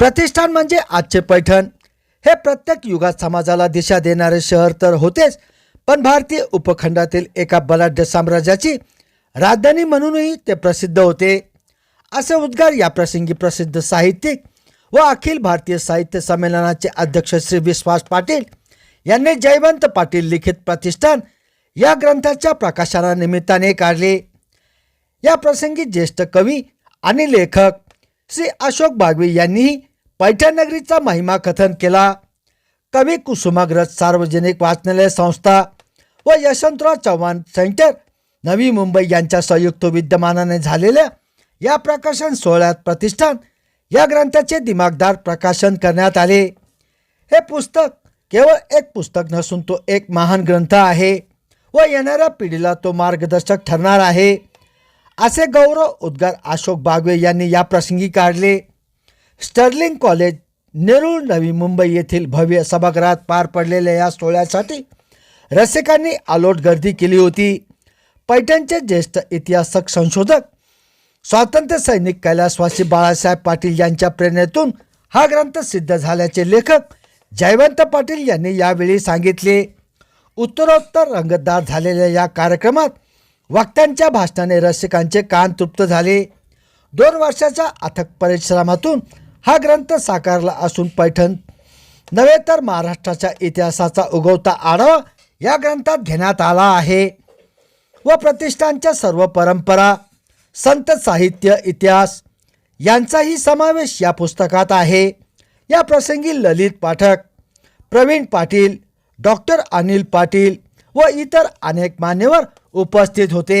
प्रतिष्ठान म्हणजे आजचे पैठण. हे प्रत्येक युगात समाजाला दिशा देणारे शहर तर होतेच पण भारतीय उपखंडातील एका बलाढ्य साम्राज्याची राजधानी म्हणूनही ते प्रसिद्ध होते. असे उद्गार या प्रसंगी प्रसिद्ध साहित्यिक व अखिल भारतीय साहित्य संमेलनाचे अध्यक्ष श्री विश्वास पाटील यांनी जयवंत पाटील लिखित प्रतिष्ठान या ग्रंथाच्या प्रकाशनानिमित्ताने काढले. या प्रसंगी ज्येष्ठ कवी आणि लेखक श्री अशोक बागवे यांनीही पैठणनगरीचा महिमा कथन केला. कवी कुसुमाग्रज सार्वजनिक वाचनालय संस्था व यशवंतराव चव्हाण सेंटर नवी मुंबई यांच्या संयुक्त विद्यमानाने झालेल्या या प्रकाशन सोहळ्यात प्रतिष्ठान या ग्रंथाचे दिमागदार प्रकाशन करण्यात आले. हे पुस्तक केवळ एक पुस्तक नसून तो एक महान ग्रंथ आहे व येणाऱ्या पिढीला तो मार्गदर्शक ठरणार आहे. असे गौरव उद्गार अशोक बागवे यांनी या प्रसंगी काढले. स्टर्लिंग कॉलेज नेरूळ नवी मुंबई येथील भव्य सभागृहात पार पडलेल्या या सोहळ्यासाठी रसिकांनी आलोट गर्दी केली होती. पैठणचे ज्येष्ठ इतिहासक संशोधक स्वातंत्र्य सैनिक कैलासवासी बाळासाहेब पाटील यांच्या प्रेरणेतून हा ग्रंथ सिद्ध झाल्याचे लेखक जयवंत पाटील यांनी यावेळी सांगितले. उत्तरोत्तर रंगतदार झालेल्या या कार्यक्रमात वक्त्यांच्या भाषणाने रसिकांचे कान तृप्त झाले. दोन वर्षाच्या अथक परिश्रमातून हा ग्रंथ साकारला असून पैठण नव्हे तर महाराष्ट्राच्या इतिहासाचा उगवता आढावा या ग्रंथात घेण्यात आला आहे. व प्रतिष्ठानच्या सर्व परंपरा संत साहित्य इतिहास यांचाही समावेश या पुस्तकात आहे. या प्रसंगी ललित पाठक प्रवीण पाटील डॉक्टर अनिल पाटील व इतर अनेक मान्यवर उपस्थित होते.